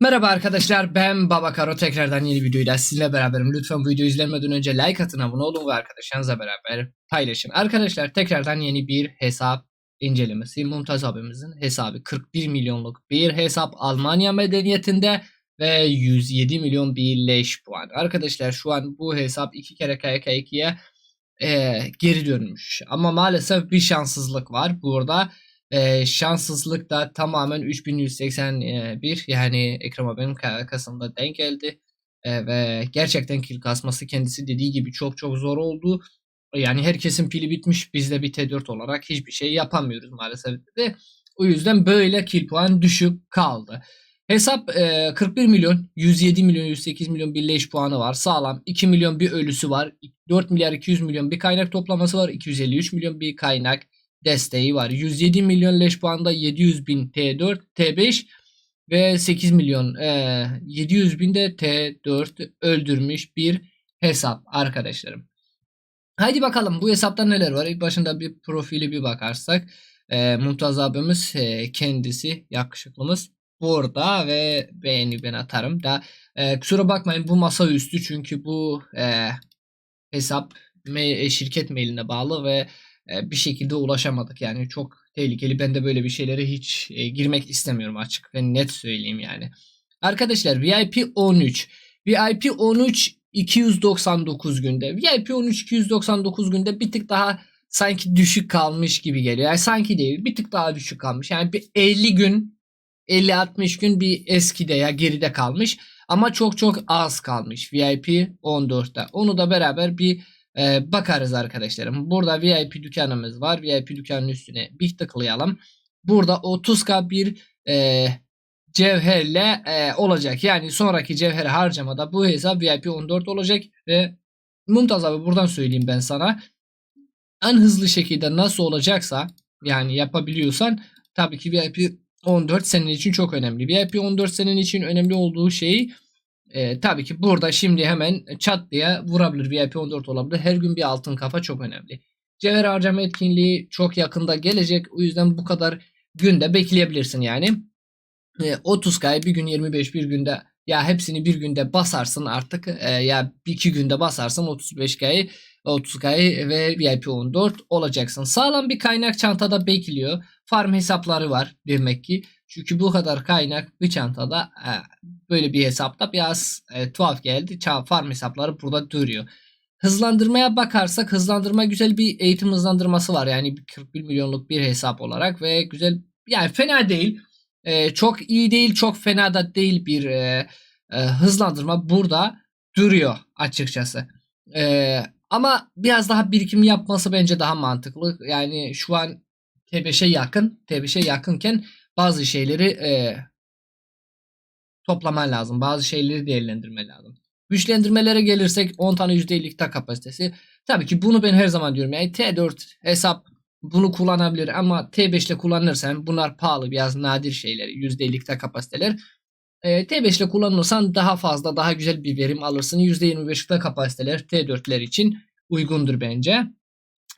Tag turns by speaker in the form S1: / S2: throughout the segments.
S1: Merhaba arkadaşlar ben Baba Karo tekrardan yeni videoyla sizinle beraberim. Lütfen bu videoyu izlemeden önce like atın abone olun ve arkadaşlarınızla beraber paylaşın. Arkadaşlar tekrardan yeni bir hesap incelemesi. Mumtaz abimizin hesabı 41 milyonluk bir hesap Almanya medeniyetinde ve 107 milyon bir leş puan. Arkadaşlar şu an bu hesap iki kere KK2'ye e, geri dönmüş. Ama maalesef bir şanssızlık var burada. E, şanssızlık da tamamen 3181 yani Ekrem abinin kasında denk geldi. E, ve gerçekten kill kasması kendisi dediği gibi çok çok zor oldu. Yani herkesin pili bitmiş biz de bir T4 olarak hiçbir şey yapamıyoruz maalesef dedi. O yüzden böyle kill puan düşük kaldı. Hesap e, 41 milyon, 107 milyon, 108 milyon bir leş puanı var. Sağlam. 2 milyon bir ölüsü var. 4 milyar 200 milyon bir kaynak toplaması var. 253 milyon bir kaynak desteği var. 107 milyon leş puanda 700 bin T4, T5 ve 8 milyon e, 700 bin de T4 öldürmüş bir hesap arkadaşlarım. Haydi bakalım bu hesapta neler var. İlk başında bir profili bir bakarsak. E, Mumtaz abimiz e, kendisi yakışıklımız burada ve beğeni ben atarım da e, kusura bakmayın bu masa üstü çünkü bu e, hesap me- şirket mailine bağlı ve bir şekilde ulaşamadık. Yani çok tehlikeli. Ben de böyle bir şeylere hiç e, girmek istemiyorum açık ve net söyleyeyim yani. Arkadaşlar VIP 13. VIP 13 299 günde. VIP 13 299 günde bir tık daha sanki düşük kalmış gibi geliyor. Yani sanki değil bir tık daha düşük kalmış. Yani bir 50 gün 50-60 gün bir eskide ya geride kalmış. Ama çok çok az kalmış VIP 14'te. Onu da beraber bir e, bakarız arkadaşlarım. Burada VIP dükkanımız var. VIP dükkanın üstüne bir tıklayalım. Burada 30k bir e, cevherle e, olacak. Yani sonraki cevher harcamada bu hesap VIP 14 olacak ve Mumtaz abi buradan söyleyeyim ben sana. En hızlı şekilde nasıl olacaksa yani yapabiliyorsan tabii ki VIP 14 senin için çok önemli. VIP 14 senin için önemli olduğu şey e, tabii ki burada şimdi hemen çat diye vurabilir. VIP 14 olabilir. Her gün bir altın kafa çok önemli. Cevher harcama etkinliği çok yakında gelecek. O yüzden bu kadar günde bekleyebilirsin yani. E, 30K'yı bir gün 25 bir günde ya hepsini bir günde basarsın artık e, ya iki günde basarsın 35K'yı 30K'yı ve VIP 14 olacaksın. Sağlam bir kaynak çantada bekliyor. Farm hesapları var demek ki. Çünkü bu kadar kaynak bir çantada e, böyle bir hesapta biraz e, tuhaf geldi. Farm hesapları burada duruyor. Hızlandırmaya bakarsak hızlandırma güzel bir eğitim hızlandırması var. Yani 41 milyonluk bir hesap olarak ve güzel yani fena değil. E, çok iyi değil çok fena da değil bir e, e, hızlandırma burada duruyor açıkçası. E, ama biraz daha birikim yapması bence daha mantıklı. Yani şu an T5'e yakın. T5'e yakınken bazı şeyleri e, toplaman lazım. Bazı şeyleri değerlendirmen lazım. Güçlendirmelere gelirsek 10 tane %50'lik tak kapasitesi. Tabii ki bunu ben her zaman diyorum. Yani T4 hesap bunu kullanabilir ama T5 ile kullanırsan bunlar pahalı biraz nadir şeyler. %50'lik tak kapasiteler. E, T5 ile kullanırsan daha fazla daha güzel bir verim alırsın. %25'lik tak kapasiteler T4'ler için uygundur bence.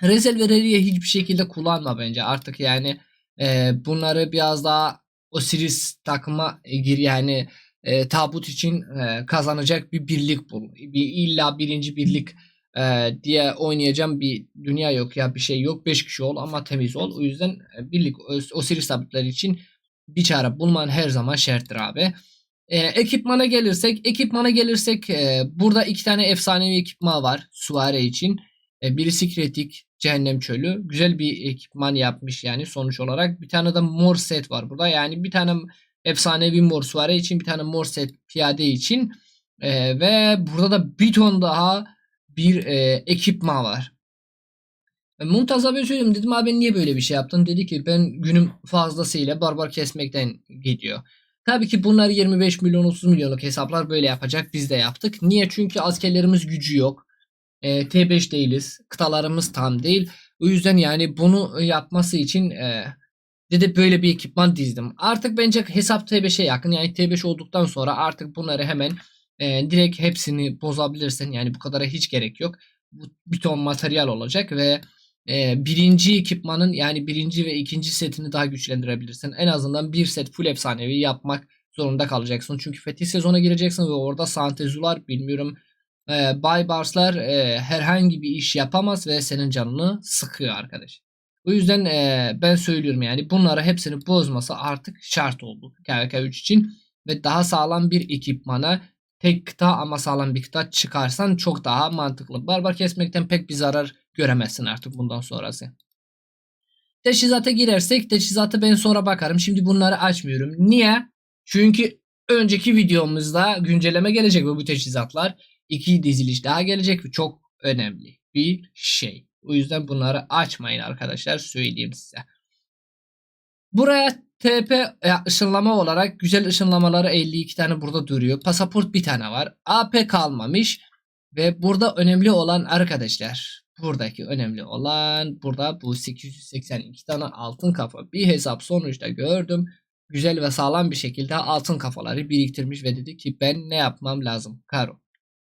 S1: Rezerveleriye hiçbir şekilde kullanma bence. Artık yani e, bunları biraz daha Osiris takıma gir yani e, tabut için e, kazanacak bir birlik bul. Bir, illa birinci birlik e, diye oynayacağım bir dünya yok ya bir şey yok. 5 kişi ol ama temiz ol. O yüzden e, birlik Osiris tabutları için bir çare bulman her zaman şarttır abi. E, ekipmana gelirsek, ekipmana gelirsek e, burada iki tane efsanevi ekipman var Suare için. E, birisi kritik, Cehennem Çölü. Güzel bir ekipman yapmış yani sonuç olarak. Bir tane de mor set var burada. Yani bir tane efsanevi mor suare için bir tane mor set piyade için. E, ve burada da bir ton daha bir e, ekipman var. E, Mumtaz abi söyleyeyim dedim abi niye böyle bir şey yaptın? Dedi ki ben günüm fazlasıyla barbar kesmekten gidiyor. Tabii ki bunlar 25 milyon 30 milyonluk hesaplar böyle yapacak. Biz de yaptık. Niye? Çünkü askerlerimiz gücü yok. E, T5 değiliz. Kıtalarımız tam değil. O yüzden yani bunu yapması için e, dedi böyle bir ekipman dizdim. Artık bence hesap T5'e yakın. Yani T5 olduktan sonra artık bunları hemen e, direkt hepsini bozabilirsin. Yani bu kadara hiç gerek yok. Bu bir ton materyal olacak ve e, birinci ekipmanın yani birinci ve ikinci setini daha güçlendirebilirsin. En azından bir set full efsanevi yapmak zorunda kalacaksın. Çünkü fetih sezona gireceksin ve orada Santezular bilmiyorum e, Baybarslar e, herhangi bir iş yapamaz ve senin canını sıkıyor arkadaş. O yüzden e, ben söylüyorum yani bunlara hepsini bozması artık şart oldu KVK3 için ve daha sağlam bir ekipmana tek kıta ama sağlam bir kıta çıkarsan çok daha mantıklı. Barbar kesmekten pek bir zarar göremezsin artık bundan sonrası. Teçhizata girersek teçhizata ben sonra bakarım. Şimdi bunları açmıyorum. Niye? Çünkü önceki videomuzda güncelleme gelecek ve bu teçhizatlar iki diziliş daha gelecek ve çok önemli bir şey. O yüzden bunları açmayın arkadaşlar söyleyeyim size. Buraya TP ışınlama olarak güzel ışınlamaları 52 tane burada duruyor. Pasaport bir tane var. AP kalmamış. Ve burada önemli olan arkadaşlar. Buradaki önemli olan burada bu 882 tane altın kafa. Bir hesap sonuçta gördüm. Güzel ve sağlam bir şekilde altın kafaları biriktirmiş ve dedi ki ben ne yapmam lazım? Karo.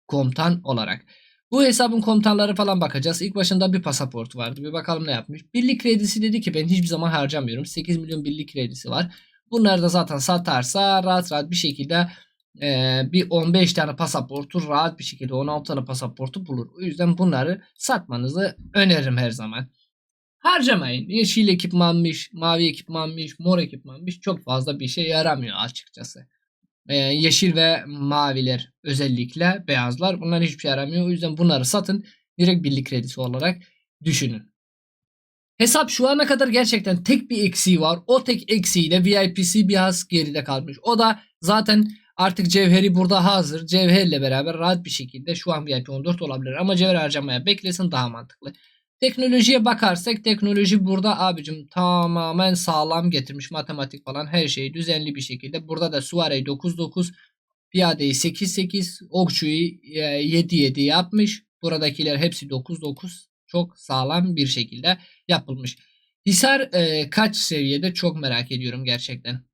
S1: Komutan olarak. Bu hesabın komutanları falan bakacağız. İlk başında bir pasaport vardı. Bir bakalım ne yapmış. Birlik kredisi dedi ki ben hiçbir zaman harcamıyorum. 8 milyon birlik kredisi var. Bunları da zaten satarsa rahat rahat bir şekilde e, bir 15 tane pasaportu rahat bir şekilde 16 tane pasaportu bulur. O yüzden bunları satmanızı öneririm her zaman. Harcamayın. Yeşil ekipmanmış, mavi ekipmanmış, mor ekipmanmış çok fazla bir şey yaramıyor açıkçası. Ee, yeşil ve maviler özellikle beyazlar bunlar hiçbir şey yaramıyor. O yüzden bunları satın direkt birlik kredisi olarak düşünün. Hesap şu ana kadar gerçekten tek bir eksiği var. O tek eksiğiyle VIP'si biraz geride kalmış. O da zaten artık cevheri burada hazır. Cevherle beraber rahat bir şekilde şu an VIP 14 olabilir ama cevher harcamaya beklesin daha mantıklı. Teknolojiye bakarsak teknoloji burada abicim tamamen sağlam getirmiş. Matematik falan her şeyi düzenli bir şekilde. Burada da Suare'yi 9-9, Piyade'yi 8-8, Okçu'yu 7-7 yapmış. Buradakiler hepsi 9-9. Çok sağlam bir şekilde yapılmış. Hisar e, kaç seviyede çok merak ediyorum gerçekten.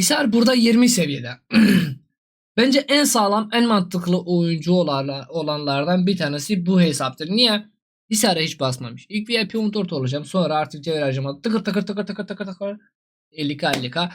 S1: Hisar burada 20 seviyede. Bence en sağlam, en mantıklı oyuncu olanlardan bir tanesi bu hesaptır. Niye? Hisar'a hiç basmamış. İlk VIP 14 olacağım. Sonra artık cevher harcama tıkır tıkır tıkır tıkır tıkır tıkır 50k 50k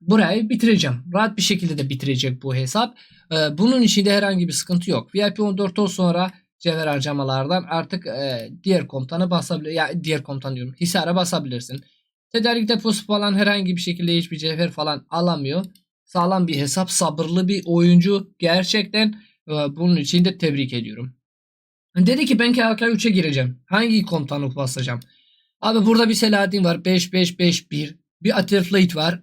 S1: burayı bitireceğim. Rahat bir şekilde de bitirecek bu hesap. Ee, bunun içinde herhangi bir sıkıntı yok. VIP 14'ten sonra cevher harcamalardan artık e, diğer komutanı basabilir. Ya diğer komutan diyorum. Hisar'a basabilirsin. Tedarik deposu falan herhangi bir şekilde hiçbir cevher falan alamıyor sağlam bir hesap, sabırlı bir oyuncu. Gerçekten e, bunun için de tebrik ediyorum. Dedi ki ben KK 3'e gireceğim. Hangi komutanlık basacağım? Abi burada bir Selahattin var. 5-5-5-1. Bir Athlete var.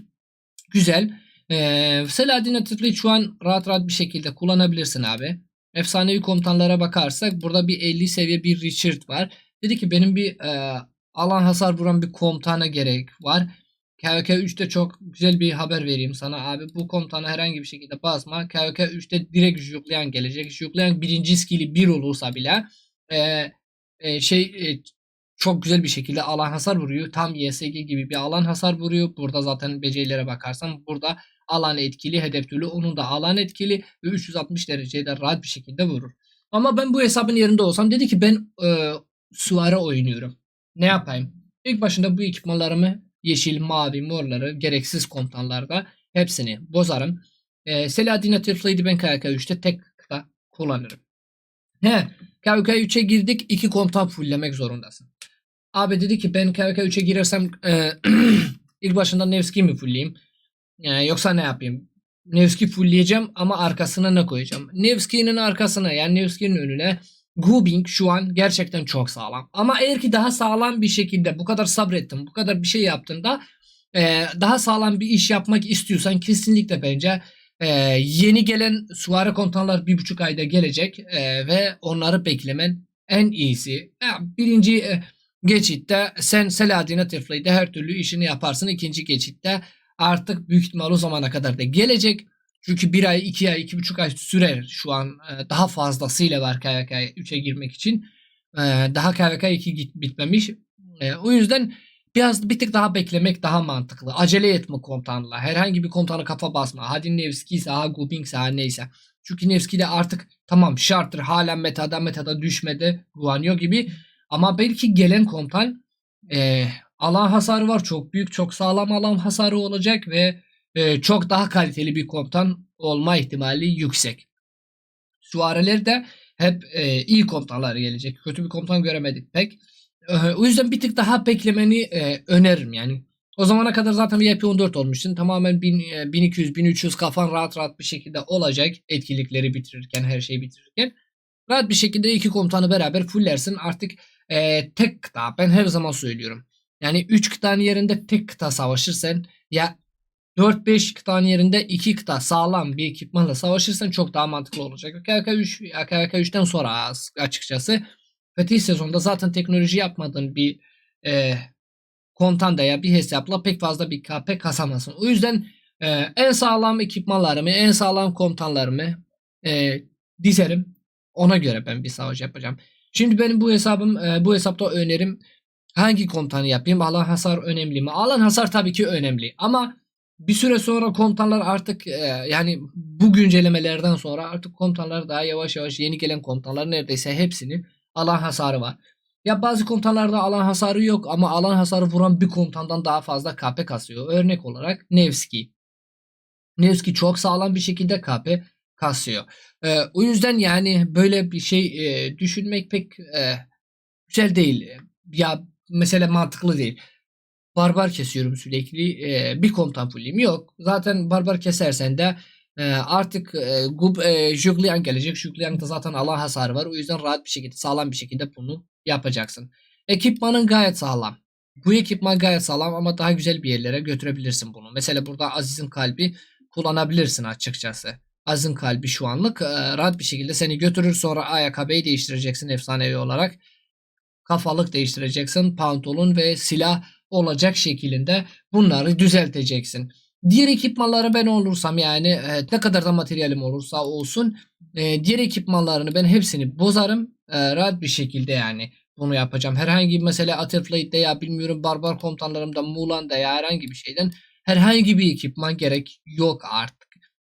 S1: Güzel. Ee, Selahattin Athlete şu an rahat rahat bir şekilde kullanabilirsin abi. Efsanevi komutanlara bakarsak burada bir 50 seviye bir Richard var. Dedi ki benim bir e, alan hasar vuran bir komutana gerek var. KVK 3'te çok güzel bir haber vereyim sana abi. Bu komutanı herhangi bir şekilde basma. KVK 3'te direkt Juklayan gelecek. Juklayan birinci skill'i 1 olursa bile e, e, şey e, çok güzel bir şekilde alan hasar vuruyor. Tam YSG gibi bir alan hasar vuruyor. Burada zaten becerilere bakarsan burada alan etkili, hedef türlü onun da alan etkili ve 360 derecede rahat bir şekilde vurur. Ama ben bu hesabın yerinde olsam dedi ki ben e, Suare oynuyorum. Ne yapayım? İlk başında bu ekipmanlarımı yeşil, mavi, morları gereksiz komutanlarda hepsini bozarım. Ee, Selahattin Atifli'yi ben KK3'te tek kıta kullanırım. He, KK3'e girdik. iki komutan fulllemek zorundasın. Abi dedi ki ben KK3'e girersem e, ilk başında Nevski mi fullleyeyim? E, yoksa ne yapayım? Nevski fullleyeceğim ama arkasına ne koyacağım? Nevski'nin arkasına yani Nevski'nin önüne Gubing şu an gerçekten çok sağlam. Ama eğer ki daha sağlam bir şekilde bu kadar sabrettin, bu kadar bir şey yaptığında e, daha sağlam bir iş yapmak istiyorsan kesinlikle bence e, yeni gelen suare komutanlar bir buçuk ayda gelecek e, ve onları beklemen en iyisi. Yani birinci e, geçitte sen Selahattin Atifli'de her türlü işini yaparsın. İkinci geçitte artık büyük ihtimal o zamana kadar da gelecek. Çünkü bir ay, iki ay, iki buçuk ay sürer şu an e, daha fazlasıyla var KVK 3'e girmek için. E, daha KVK 2 bitmemiş. E, o yüzden biraz bir tık daha beklemek daha mantıklı. Acele etme komutanla. Herhangi bir komutanı kafa basma. Hadi Nevski ise, ha Gubing ise, ha neyse. Çünkü Nevski de artık tamam şarttır. Halen metada metada düşmedi. Guanyo gibi. Ama belki gelen komutan e, alan hasarı var. Çok büyük, çok sağlam alan hasarı olacak ve e, çok daha kaliteli bir komutan olma ihtimali yüksek. Süvariler de hep e, iyi komutanlar gelecek. Kötü bir komutan göremedik pek. E, o yüzden bir tık daha beklemeni e, öneririm yani. O zamana kadar zaten VIP 14 olmuşsun. Tamamen 1000, e, 1200-1300 kafan rahat rahat bir şekilde olacak. Etkinlikleri bitirirken, her şeyi bitirirken. Rahat bir şekilde iki komutanı beraber fullersin. Artık e, tek kıta. Ben her zaman söylüyorum. Yani 3 kıtanın yerinde tek kıta savaşırsan ya 4-5 kıtanın yerinde 2 kıta sağlam bir ekipmanla savaşırsan çok daha mantıklı olacak. AKK 3 AKK 3'ten sonra açıkçası Fetih sezonda zaten teknoloji yapmadığın bir e, kontanda ya bir hesapla pek fazla bir KP kasamazsın. O yüzden e, en sağlam ekipmanlarımı, en sağlam komutanlarımı e, dizerim. Ona göre ben bir savaş yapacağım. Şimdi benim bu hesabım, e, bu hesapta önerim hangi komutanı yapayım? Alan hasar önemli mi? Alan hasar tabii ki önemli ama bir süre sonra komutanlar artık e, yani bu güncellemelerden sonra artık komutanlar daha yavaş yavaş yeni gelen komutanlar neredeyse hepsinin alan hasarı var. Ya bazı komutanlarda alan hasarı yok ama alan hasarı vuran bir komutandan daha fazla KP kasıyor. Örnek olarak Nevski. Nevski çok sağlam bir şekilde KP kasıyor. Ee, o yüzden yani böyle bir şey e, düşünmek pek e, güzel değil. Ya mesela mantıklı değil. Barbar kesiyorum sürekli. e, bir komutan fulleyim. Yok. Zaten barbar kesersen de e, artık e, Gub e, Juglian gelecek. Juglian'da zaten alan hasarı var. O yüzden rahat bir şekilde sağlam bir şekilde bunu yapacaksın. Ekipmanın gayet sağlam. Bu ekipman gayet sağlam ama daha güzel bir yerlere götürebilirsin bunu. Mesela burada Aziz'in kalbi kullanabilirsin açıkçası. Aziz'in kalbi şu anlık e, rahat bir şekilde seni götürür. Sonra ayakkabıyı değiştireceksin efsanevi olarak. Kafalık değiştireceksin. Pantolon ve silah olacak şeklinde bunları düzelteceksin. Diğer ekipmanları ben olursam yani e, ne kadar da materyalim olursa olsun e, diğer ekipmanlarını ben hepsini bozarım. E, rahat bir şekilde yani bunu yapacağım. Herhangi bir mesela Atterflate'de ya bilmiyorum barbar komutanlarımda Mulan'da ya herhangi bir şeyden herhangi bir ekipman gerek yok artık.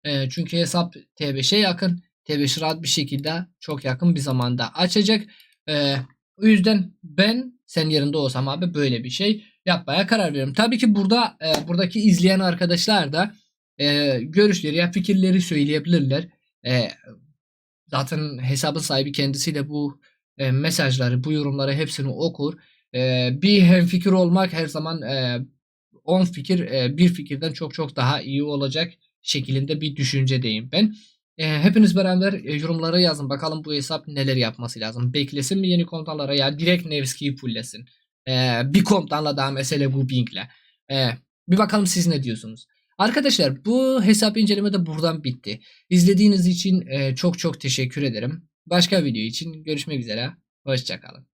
S1: E, çünkü hesap T5'e yakın. T5 rahat bir şekilde çok yakın bir zamanda açacak. E, o yüzden ben sen yerinde olsam abi böyle bir şey yapmaya karar veririm. Tabii ki burada e, buradaki izleyen arkadaşlar da e, görüşleri ya fikirleri söyleyebilirler. E, zaten hesabın sahibi kendisiyle bu e, mesajları, bu yorumları hepsini okur. E, bir hemfikir olmak her zaman e, 10 fikir e, bir fikirden çok çok daha iyi olacak şeklinde bir düşüncedeyim ben. E, hepiniz beraber e, yorumlara yazın. Bakalım bu hesap neler yapması lazım. Beklesin mi yeni komutanlara ya direkt Nevski'yi fulllesin. E, bir komutanla daha mesela bu Bing'le. E, bir bakalım siz ne diyorsunuz. Arkadaşlar bu hesap inceleme de buradan bitti. İzlediğiniz için e, çok çok teşekkür ederim. Başka video için görüşmek üzere. Hoşçakalın.